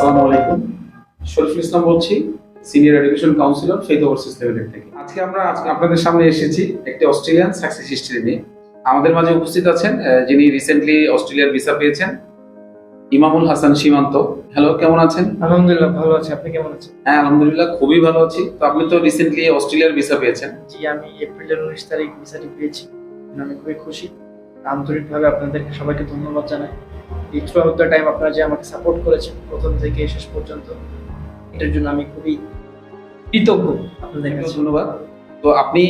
আসসালামু আলাইকুম। শরীফুল ইসলাম বলছি senior education counsellor Faith Overseas Limited থেকে। আজকে আমরা আজকে আপনাদের সামনে এসেছি একটি অস্ট্রেলিয়ান সাকসেস হিস্ট্রি নিয়ে। আমাদের মাঝে উপস্থিত আছেন যিনি রিসেন্টলি অস্ট্রেলিয়ার ভিসা পেয়েছেন ইমামুল হাসান সীমান্ত। হ্যালো কেমন আছেন? আলহামদুলিল্লাহ ভালো আছি। আপনি কেমন আছেন? হ্যাঁ আলহামদুলিল্লাহ খুবই ভালো আছি। তো আপনি তো রিসেন্টলি অস্ট্রেলিয়ার ভিসা পেয়েছেন। জি আমি এপ্রিলের উনিশ তারিখ ভিসাটি পেয়েছি। আমি খুবই খুশি। আন্তরিকভাবে আপনাদেরকে সবাইকে ধন্যবাদ জানাই। এই থ্রু আউট দ্য টাইম আপনারা যে আমাকে সাপোর্ট করেছেন প্রথম থেকে শেষ পর্যন্ত এটার জন্য আমি খুবই কৃতজ্ঞ আপনাদের কাছে। ধন্যবাদ। তো আপনি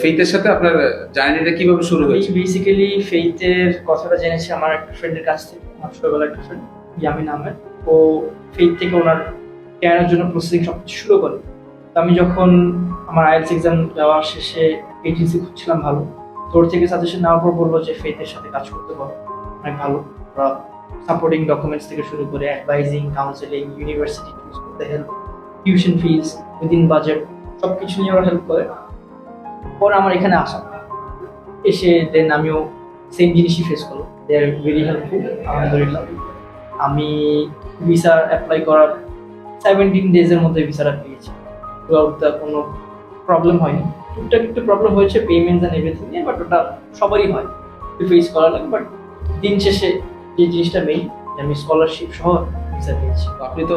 ফেইথের সাথে আপনার জার্নিটা কীভাবে শুরু হয়েছে? বেসিক্যালি ফেইথের কথাটা জেনেছি আমার একটা ফ্রেন্ডের কাছ থেকে আমার ছোটবেলার একটা ফ্রেন্ড ইয়ামিন আহমেদ। ও ফেইথ থেকে ওনার কেনার জন্য প্রসেসিং সব কিছু শুরু করে। তো আমি যখন আমার আইএলস এক্সাম দেওয়া শেষে এজেন্সি খুঁজছিলাম ভালো তোর থেকে সাজেশন নেওয়ার পর বলল যে ফেইথের সাথে কাজ করতে পারো। অনেক ভালো। ওরা সাপোর্টিং ডকুমেন্টস থেকে শুরু করে অ্যাডভাইজিং কাউন্সেলিং ইউনিভার্সিটি চুজ করতে help tuition fees within budget সব কিছু নিয়ে ওরা হেল্প করে। পর আমার এখানে আসা। এসে দেন আমিও সেম জিনিসই ফেস করলাম। দে আর ভেরি হেল্পফুল আলহামদুলিল্লাহ। আমি ভিসা অ্যাপ্লাই করার সেভেন্টিন ডেজের মধ্যে ভিসাটা পেয়েছি। কোনো প্রবলেম হয়নি। টুকটাক একটু প্রবলেম হয়েছে পেমেন্টস অ্যান্ড এভরিথিং নিয়ে বাট ওটা সবারই হয়। ফেস করা লাগে বাট দিন শেষে যে জিনিসটা মেইন আমি স্কলারশিপ সহ ভিসা পেয়েছি। আপনি তো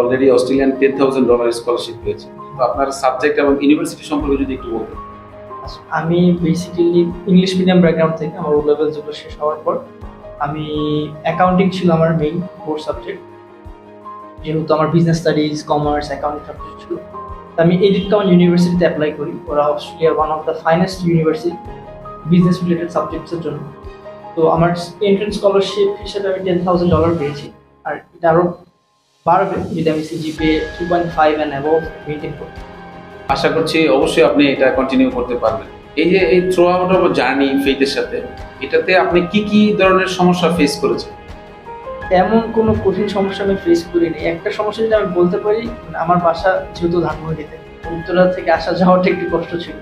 already Australian ten thousand dollar scholarship পেয়েছেন। তো আপনার সাবজেক্ট এবং ইউনিভার্সিটি সম্পর্কে যদি একটু বলতেন। আমি বেসিক্যালি ইংলিশ মিডিয়াম ব্যাকগ্রাউন্ড থেকে আমার ও লেভেল যেগুলো শেষ হওয়ার পর আমি অ্যাকাউন্টিং ছিল আমার মেইন কোর্স সাবজেক্ট যেহেতু আমার বিজনেস স্টাডিজ কমার্স অ্যাকাউন্টিং সব কিছু ছিল। আমি এডিট কাউন্ট ইউনিভার্সিটিতে অ্যাপ্লাই করি। ওরা অস্ট্রেলিয়ার one of the finest university business related সাবজেক্টসের জন্য। তো আমার এন্ট্রেন্স স্কলারশিপ হিসেবে আমি টেন থাউজেন্ড ডলার পেয়েছি। আর এটা আরও বাড়বে যদি আমি CGPA three point five and above maintain করি। আশা করছি অবশ্যই আপনি এটা কন্টিনিউ করতে পারবেন। এই যে এই থ্রু আউট জার্নি ফেইথের সাথে, এটাতে আপনি কি কি ধরনের সমস্যা ফেস করেছেন? তেমন কোনো কঠিন সমস্যা আমি ফেস করিনি। একটা সমস্যা যেটা আমি বলতে পারি, আমার বাসা যেহেতু ধানমন্ডিতে, উত্তরা থেকে আসা যাওয়াটা একটু কষ্ট ছিল।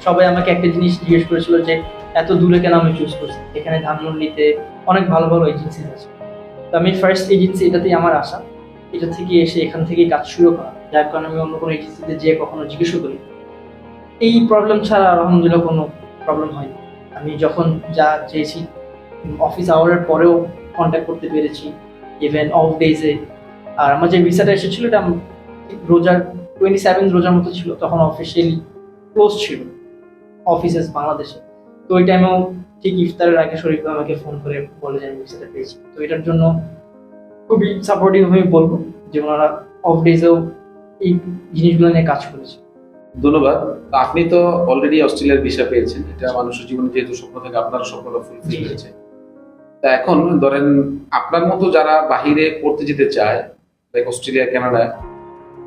সবাই আমাকে একটা জিনিস জিজ্ঞেস করেছিল যে, এত দূরে কেন আমি চুজ করছি? এখানে ধানমন্ডিতে অনেক ভালো ভালো এজেন্সি আছে। তো আমি ফার্স্ট এজেন্সি এটাতেই আমার আশা। এটা থেকে এসে এখান থেকেই কাজ শুরু করা। যার কারণে আমি অন্য কোনো এজেন্সিতে যেয়ে কখনো জিজ্ঞেসও করি। এই প্রবলেম ছাড়া আলহামদুলিল্লাহ কোনো প্রবলেম হয়নি। আমি যখন যা চেয়েছি অফিস আওয়ারের পরেও কন্ট্যাক্ট করতে পেরেছি ইভেন অফ ডেজে আর আমার যে ভিসাটা এসেছিল এটা রোজার টোয়েন্টি সেভেন রোজার মতো ছিল তখন অফিসিয়ালি ক্লোজ ছিল অফিসেস বাংলাদেশে। তো ওই টাইমেও ঠিক ইফতারের আগে শরীফ আমাকে ফোন করে বলে যে আমি ভিসাটা পেয়েছি। তো এটার জন্য খুবই সাপোর্টিভ হয়ে বলব যে ওনারা অফ ডেজেও এই জিনিসগুলো নিয়ে কাজ করেছে। ধন্যবাদ। আপনি তো অলরেডি অস্ট্রেলিয়ার ভিসা পেয়েছেন। এটা মানুষের জীবনে যেহেতু স্বপ্ন থাকে আপনার স্বপ্নটা ফুলফিল হয়েছে। তা এখন ধরেন আপনার মতো যারা বাহিরে পড়তে যেতে চায় লাইক অস্ট্রেলিয়া, কানাডা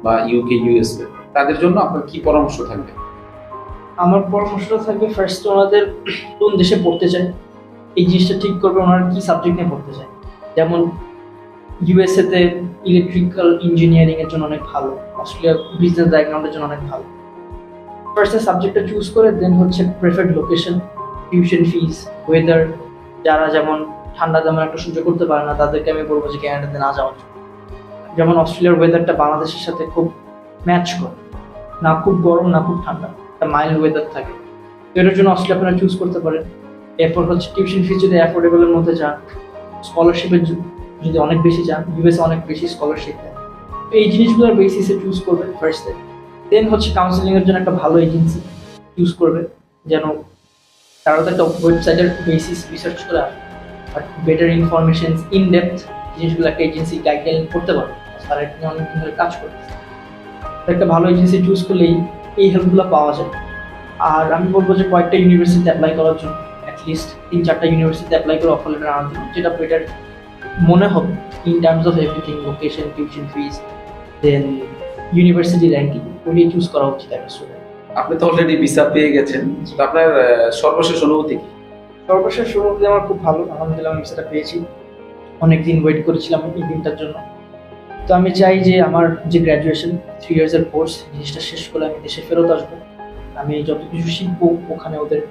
বা ইউকে ইউএসএ তাদের জন্য আপনার কি পরামর্শ থাকবে? আমার পরামর্শটা থাকবে ফার্স্ট ওনাদের কোন দেশে পড়তে চায়, এই জিনিসটা ঠিক করবে ওনারা কি সাবজেক্ট নিয়ে পড়তে চায়। যেমন ইউএসএতে ইলেকট্রিক্যাল ইঞ্জিনিয়ারিং এর জন্য অনেক ভালো, অস্ট্রেলিয়া বিজনেস ব্যাকগ্রাউন্ডের জন্য অনেক ভালো। ফার্স্টে সাবজেক্টটা চুজ করে দেন হচ্ছে preferred location tuition fees weather যারা যেমন ঠান্ডা তেমন একটা সহ্য করতে পারে না, তাদেরকে আমি বলব যে ক্যানাডাতে না যাওয়ার যেমন অস্ট্রেলিয়ার ওয়েদারটা বাংলাদেশের সাথে খুব ম্যাচ করে। না খুব গরম, না খুব ঠান্ডা, একটা মাইল্ড ওয়েদার থাকে। তো এটার জন্য অস্ট্রেলিয়া আপনারা চুজ করতে পারেন। এরপর হচ্ছে টিউশন ফিস যদি অ্যাফোর্ডেবলের মধ্যে যান স্কলারশিপের যদি অনেক বেশি যান ইউএসএ অনেক বেশি স্কলারশিপ দেয় তো এই জিনিসগুলোর বেসিসে চুজ করবেন ফার্স্টে দেন হচ্ছে কাউন্সিলিং এর জন্য একটা ভালো এজেন্সি চুজ করবে। যেন তারা তো একটা ওয়েবসাইটের বেসিস রিসার্চ করে আসবে but better information in depth জিনিসগুলো একটা এজেন্সি গাইডলাইন করতে পারবে তারা এখানে অনেকদিন ধরে কাজ করবে তো একটা ভালো এজেন্সি চুজ করলেই এই হেল্পগুলো পাওয়া যায়। আর আমি বলব যে কয়েকটা ইউনিভার্সিটিতে অ্যাপ্লাই করার জন্য অ্যাটলিস্ট তিন চারটা ইউনিভার্সিটিতে অ্যাপ্লাই করে অফার লেটার আনার জন্য, যেটা বেটার মনে হবে in terms of everything location tuition fees then university ranking ওই চুজ করা উচিত একটা স্টুডেন্ট আপনি তো অলরেডি ভিসা পেয়ে গেছেন, আপনার সর্বশেষ অনুভূতি কি? সর্বশেষ শুরু হতে আমার খুব ভালো, আলহামদুলিল্লাহ আমি সেটা পেয়েছি। অনেক দিন ওয়েট করেছিলাম এই দিনটার জন্য। তো আমি চাই যে আমার যে গ্র্যাজুয়েশন থ্রি ইয়ার্সের কোর্স জিনিসটা শেষ করে আমি দেশে ফেরত আসব। আমি যত কিছু শিখব, ওখানে ওদের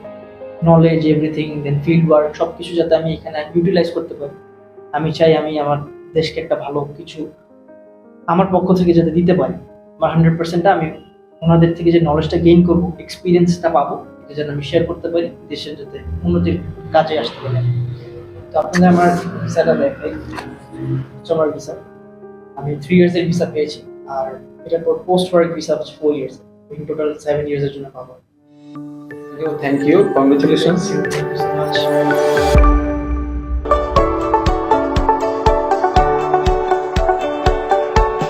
knowledge everything then field work সব কিছু যাতে আমি এখানে ইউটিলাইজ করতে পারি। আমি চাই আমি আমার দেশকে একটা ভালো কিছু আমার পক্ষ থেকে যাতে দিতে পারি। আমার হান্ড্রেড পার্সেন্টটা আমি ওনাদের থেকে যে নলেজটা গেইন করব এক্সপিরিয়েন্সটা পাবো। এটা যেন আমি শেয়ার করতে পারি দেশের যাতে উন্নতির কাজে আসতে পারে। তো আপনাদের আমার ভিসাটা দেখাই। আমার ভিসা আমি থ্রি ইয়ার্সের ভিসা পেয়েছি আর এটার পর পোস্ট ওয়ার্ক ভিসা হচ্ছে four years in total seven ইয়ার্সের জন্য পাবো। Thank you congratulation thank you so much.